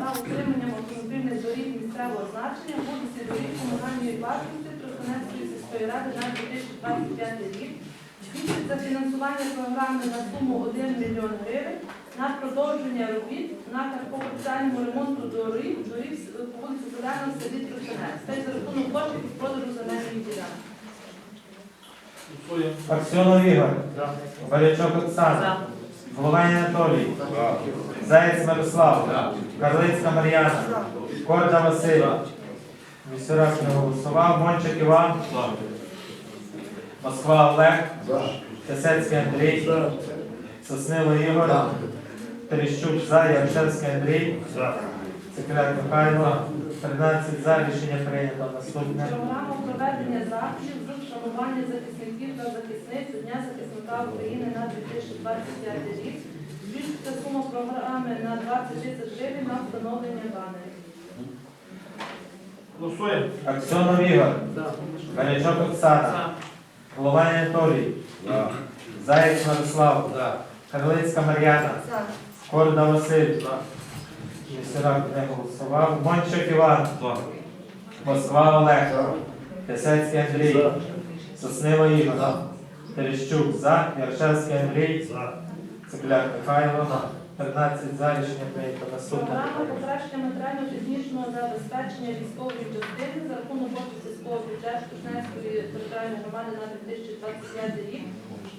та утриманням автомобільних доріг місцевого значення вулиці доріг комунальної власності Тростянецької сільської ради на 2025 рік. Збільшується фінансування програми на суму 1 мільйон гривень на продовження робіт на капітальному ремонту доріг, доріг по вулиці Зелена в селі Тростянець. Й за рахунок коштів від продажу земельних ділянок. Голосуємо. Аксьонов Ігор, За. Валячок Оксана, Головань Анатолій, Заєць Мирослав, Карлицька Мар'яна, Корда Василь, Місюрак не голосував, Мончик Іван, Москва Олег, Тесецький Андрій, Соснило Ігор, Терещук за, Яршевський Андрій, За. Секретар Михайло, 13 за, рішення прийнято. Наступне. Програма проведення заходів з вшанування захисників та захисниць Дня захисника України на 2025 рік. Збільшується сума програми на 20 тисяч гривень на встановлення банерів. Голосуємо. Аксьонов Ігор, За. Валячок Оксана, Головань Анатолій, Заєць Мирослав, Карлицька Мар'яна, Корда Василь, Місюрак не голосував, Мончик Іван, Москва Олег, Тесецький Андрій, Соснило Ігор, Терещук за, Яршевський Андрій, За. Цепляк Михайло, 13 за, рішення прийнято. Наступне. Програма покращення матеріально-технічного забезпечення військової частини за рахунок коштів сільського бюджету Кушнецької територіальної громади на 2025 рік.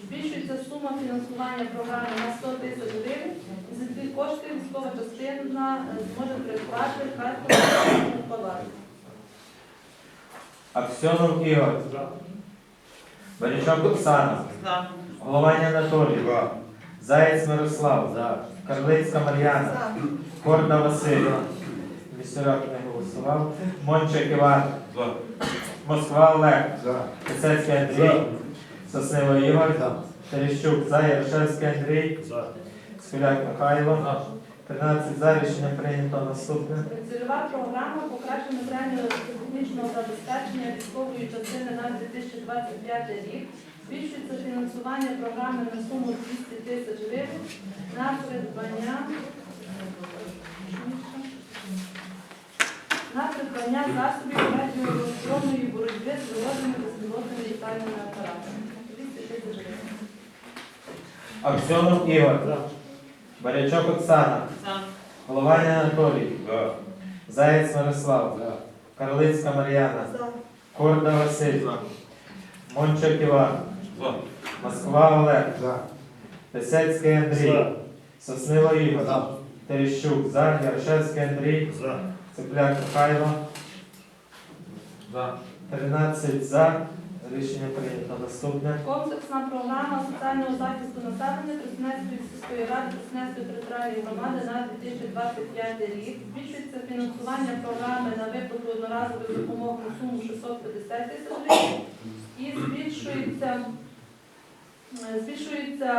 Збільшується сума фінансування програми на 100 тисяч гривень. За ці кошти військова частина е, зможе придбати харківську палату. Аксьонов Ігор. Барячок Оксана, Головань Анатолій, Заєць Мирослав, Карлицька Мар'яна, Корда Василь, Місюрак не голосував, Мончик Іван, Москва Олег, Тесецький Андрій, Соснило Ігор, Терещук. За, Ярошевський Андрій, За. Скуляк Михайло, 13 за, рішення прийнято. Наступне. Цільова програма покращення матеріально-технічного забезпечення військової частини на 2025 рік. Збільшується фінансування програми на суму 200 тисяч гривень на придбання на придбання засобів радіоелектронної боротьби з природними та безпілотними літальними апаратами. 200 тисяч гривень. Аксьонов Ігор. Барячок Оксана, Головань Анатолій, Заєць Мирослав, Карлицька Мар'яна, Корда Василь, Мончик Іван, Москва Олег, Лисецький Андрій, За. Соснило Ігор, Терещук. За, Яршевський Андрій, За. Цепляк Михайло, 13 за, рішення прийнято. Наступне. Комплексна програма соціального захисту населення Тростянецької сільської ради Тростянецької територіальної громади на 2025 рік. Збільшується фінансування програми на виплату одноразової допомоги на суму 650 тисяч гривень і збільшується е, Збільшується,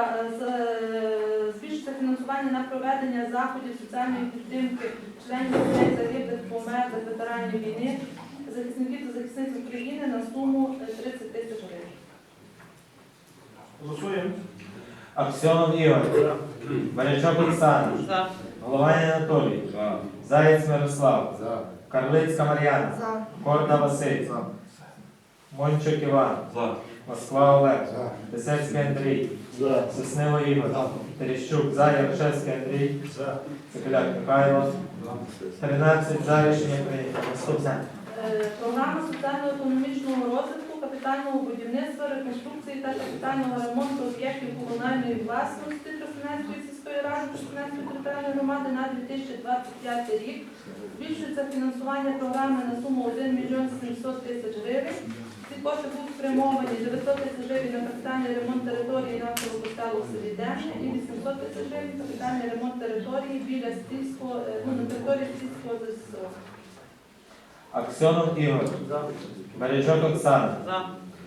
е, збільшується фінансування на проведення заходів соціальної підтримки членів загиблих померлих ветеранів війни, захисників та захисниць України на суму е, 30 тисяч гривень. Голосуємо. Аксьонов Ігор, За. Барячок Оксана, Головань Анатолій, Заєць Мирослав, Карлицька Мар'яна, Корда Василь, Мончик Іван, Москва Олег, Лисецький Андрій, За. Соснило Ігор, Терещук. За, Ярошевський Андрій, За. Цепляк Михайло, 13 за, рішення прийнято. Наступне. Е, Програма соціально-економічного розвитку, капітального будівництва, реконструкції та капітального ремонту об'єктів комунальної власності Тростянецької сільської ради Тростянецької територіальної громади на 2025 рік. Збільшується фінансування програми на суму 1 мільйон 700 тисяч гривень. Ці кошти будуть спрямовані 900 тисяч гривень на капітальний ремонт території костелу в селі і 800 тисяч гривень капітальний ремонт території біля стільського, е, ну, на території стільського ЗСО. Аксьонов Ігор, За. Барячок Оксана,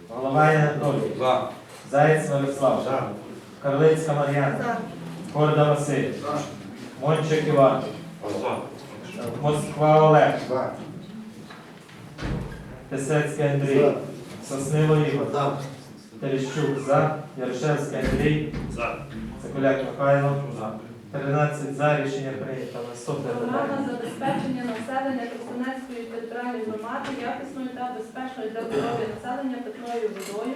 Головань Анатолій, Заєць Мирослав, Карлицька Мар'яна, Корда Василь, Мончик Іван, Москва Олег, Тесецький Андрій, Соснило Ігор, Терещук. За, Ярошевський Андрій, За. Цикуляк Михайло, 13 за, рішення прийнято. Наступне Програма питання. забезпечення забезпечення населення Тростянецької територіальної громади якісною та безпечною для здоров'я населення питною водою.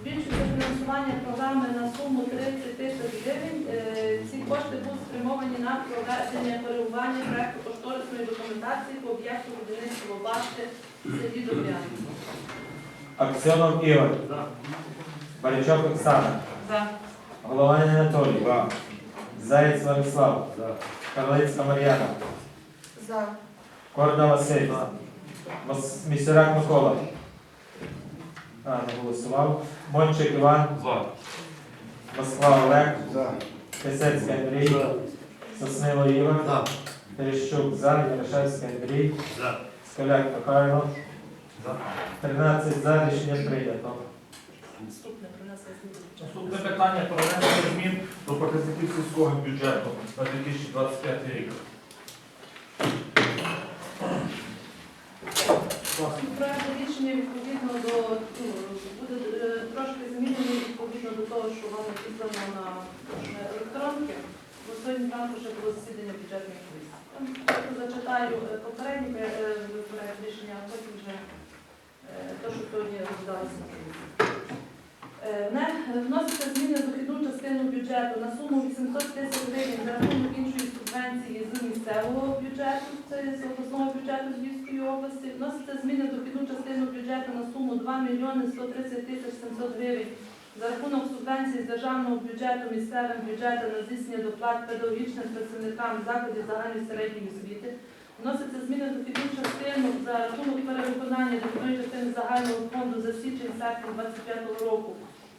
Збільшується фінансування програми на суму 30 тисяч гривень. Е, Ці кошти будуть спрямовані на проведення коригування проекту кошторисної документації по об'єкту будівництва башти в селі Добрянці. Аксьонов Ігор. Барячок Оксана. За. Голованин Анатолій. Заєць Владислав. Карлицька Мар'яна. За. Корда Василь. Мос- Місюрак Микола. А, не голосував. Мончик Іван. Москва Олег. Писецький Андрій. Соснило Ігор. Терещук за. Ярошевський Андрій. Скаляк Михайло. 13 за. Рішення прийнято. Наступне про нас Наступне питання про внесення змін до показників сільського бюджету на 2025 рік. Проект рішення відповідно до ну, буде е, трошки змінений відповідно до того, що вам написано на електронки. Бо сьогодні ранку ще було засідання бюджетної комісії. Зачитаю е, попередній е, проект рішення, а потім вже те, що сьогодні розглядалося на комісії. Е, Вноситься зміни дохідну частину бюджету на суму 800 тисяч гривень за рахунок іншої субвенції з місцевого бюджету, це з обласного бюджету Львівської області. Вноситься зміни дохідну частину бюджету на суму 2 мільйони 130 тисяч 700 гривень за рахунок субвенцій з державного бюджету місцевим бюджетом на здійснення доплат педагогічним працівникам закладів загальної середньої освіти. Вноситься зміни в дохідну частину за рахунок перевиконання дохідної частини загального фонду за січень-серпень 2025 року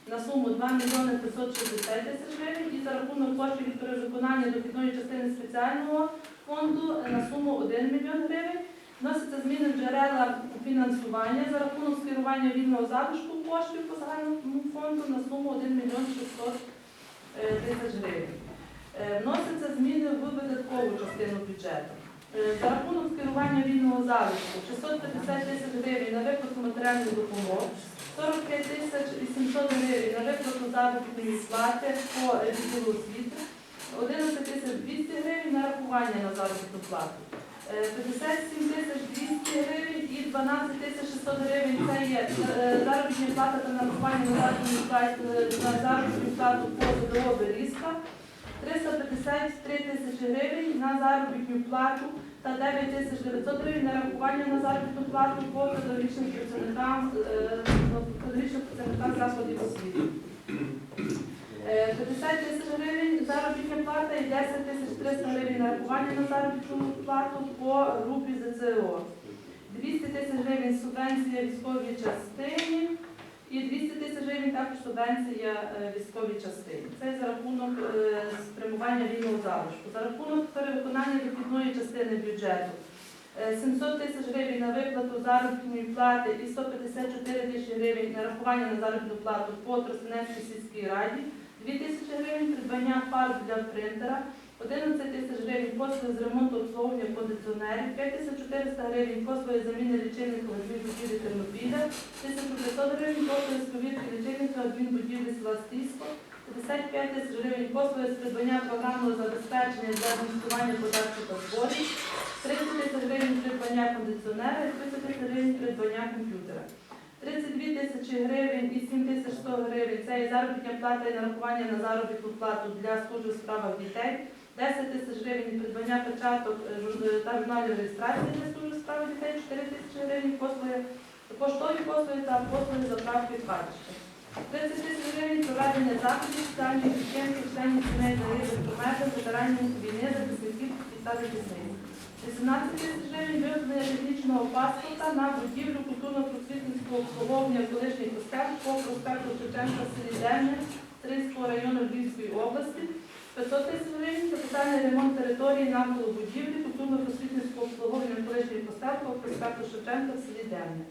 на суму 2 мільйони 560 тисяч гривень і за рахунок коштів від перевиконання дохідної частини спеціального фонду на суму 1 мільйон гривень. Вносяться зміни джерела фінансування за рахунок скерування вільного залишку коштів по загальному фонду на суму 1 мільйон 600 е, тисяч гривень. Е, Вносяться зміни в видаткову частину бюджету. Е, За рахунок скерування вільного залишку 650 тисяч гривень на виплату матеріальних допомог, 45 тисяч 800 гривень на виплату заробітної плати по е, відділу освіти, 11 тисяч 200 гривень на рахування на заробітну плату, е, 57 тисяч 200 гривень і 12 тисяч 600 гривень це є е, заробітна плата та нарахування на заробітну плату, по ВДО «Берізка», 353 тисячі гривень на заробітну плату та 9 тисяч 900 гривень на рахування на заробітну плату по педагогічним працівникам, е, закладів освіти. Е, 50 тисяч гривень заробітна плата і 10 тисяч 300 гривень на рахування на заробітну плату по групі ЗЦО. 200 тисяч гривень субвенція військовій частині і 200 тисяч гривень також субвенція е, військовій частині. Це за рахунок е, спрямування вільного залишку. За рахунок перевиконання дохідної частини бюджету. е, 700 тисяч гривень на виплату заробітної плати і 154 тисячі гривень на рахування на заробітну плату по Тростянецькій сільській раді, 2 тисячі гривень придбання фарб для принтера, 11 тисяч гривень послуги з ремонту обслуговування кондиціонерів, 5400 гривень послуги заміни лічильника адмінбудівлі Тернопіля, 1500 гривень послуги з повірки лічильника адмінбудівлі села Стійсько, 55 тисяч гривень послуги з придбання програмного забезпечення для адміністрування податку та зборів, 30 тисяч гривень придбання кондиціонера і 30 тисяч гривень придбання комп'ютера. 32 тисячі гривень і 7 тисяч 100 гривень це і заробітня плата і нарахування на заробітну плату для служби в справах дітей. 10 тисяч гривень придбання печаток е, е, та журналів реєстрації для служби в справах дітей, 4 тисячі гривень послуги, поштові послуги та послуги заправки карточки. 30 тисяч гривень проведення заходів соціальної підтримки членів сімей загиблих померлих, ветеранів війни, захисників та захисниць. 18 тисяч гривень вироблення технічного паспорта на будівлю культурно-просвітницького обслуговування колишніх костел по проспекту Шевченка в селі Демне, Стрийського району Львівської області. 500 тисяч гривень капітальний ремонт території навколо будівлі культурно-просвітницького обслуговування колишніх костел по проспекту Шевченка в селі Демне.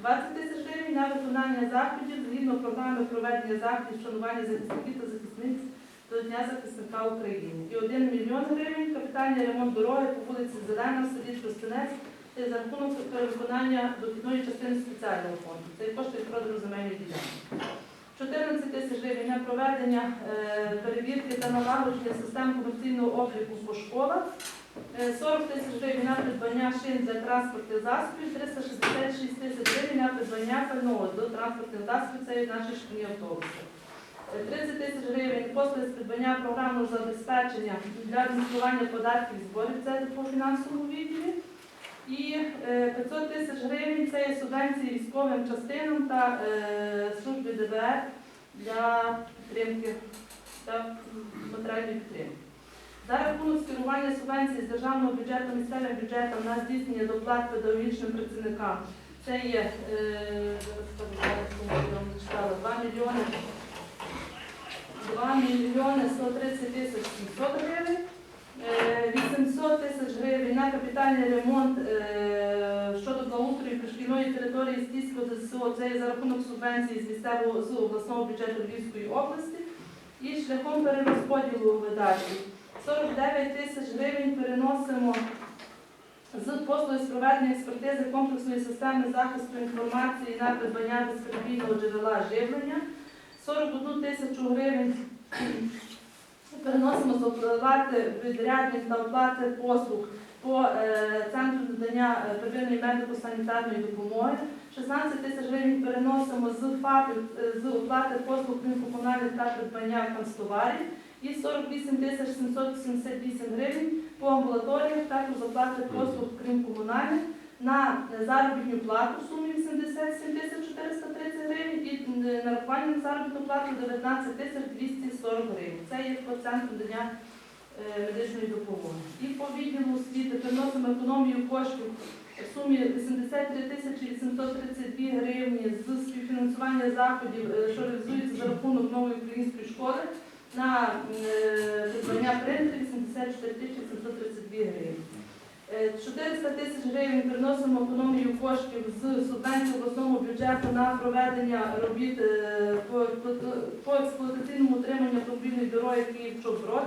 20 тисяч гривень на виконання заходів згідно програми проведення заходів вшанування захисників та захисниць до Дня захисника України. І 1 мільйон гривень капітальний ремонт дороги по вулиці Зелена в селі Тростянець це за рахунок перевиконання дохідної частини спеціального фонду. Це кошти продажу земельної ділянки. 14 тисяч гривень на проведення е, перевірки та налагодження систем комерційного обліку по школах. Е, 40 тисяч гривень на придбання шин для транспортних засобів, 366 тисяч гривень на придбання пального до транспортних засобів, це наші шкільні автобуси. Е, 30 тисяч гривень послуги з придбання програмного забезпечення для адміністрування податків зборів, це по фінансовому відділі. І е, 500 тисяч гривень це є субвенції військовим частинам та е, службі ДБР для підтримки та матеріальної підтримки. За рахунок скерування субвенцій з державного бюджету місцевим бюджетом на здійснення доплат педагогічним працівникам. Це є е, зараз скажу, зараз, кому я вам зачитала, 2 мільйони 2 мільйони 130 тисяч 700 гривень. Е, 800 тисяч гривень на капітальний ремонт е, щодо благоустрою пришкільної території Стільського ЗСУ. Це є за рахунок субвенції з місцевого з обласного бюджету Львівської області. І шляхом перерозподілу видатків 49 тисяч гривень переносимо з послуги з проведення експертизи комплексної системи захисту інформації на придбання безперебійного джерела живлення. 41 тисячу гривень переносимо з оплати відрядних та оплати послуг по е, центру надання е, первинної медико-санітарної допомоги. 16 тисяч гривень переносимо з ФАПів е, з оплати послуг комунальних та придбання канцтоварів. І 48 тисяч 778 гривень по амбулаторіях також оплати послуг крім комунальних на заробітну плату в сумі 87 тисяч 430 гривень і нарахування на заробітну плату 19 240 гривень. Це є по центру дня е, медичної допомоги. І по відділу освіти приносимо економію коштів в сумі 83 тисячі 832 гривні з співфінансування заходів, е, що реалізується за рахунок нової української школи на е, придбання принтерів 84 тисячі 732 гривні. Е, 400 тисяч гривень приносимо економію коштів з субвенції обласного бюджету на проведення робіт е, по, по, по експлуатаційному утриманню автомобільної дороги Київ-Чоброд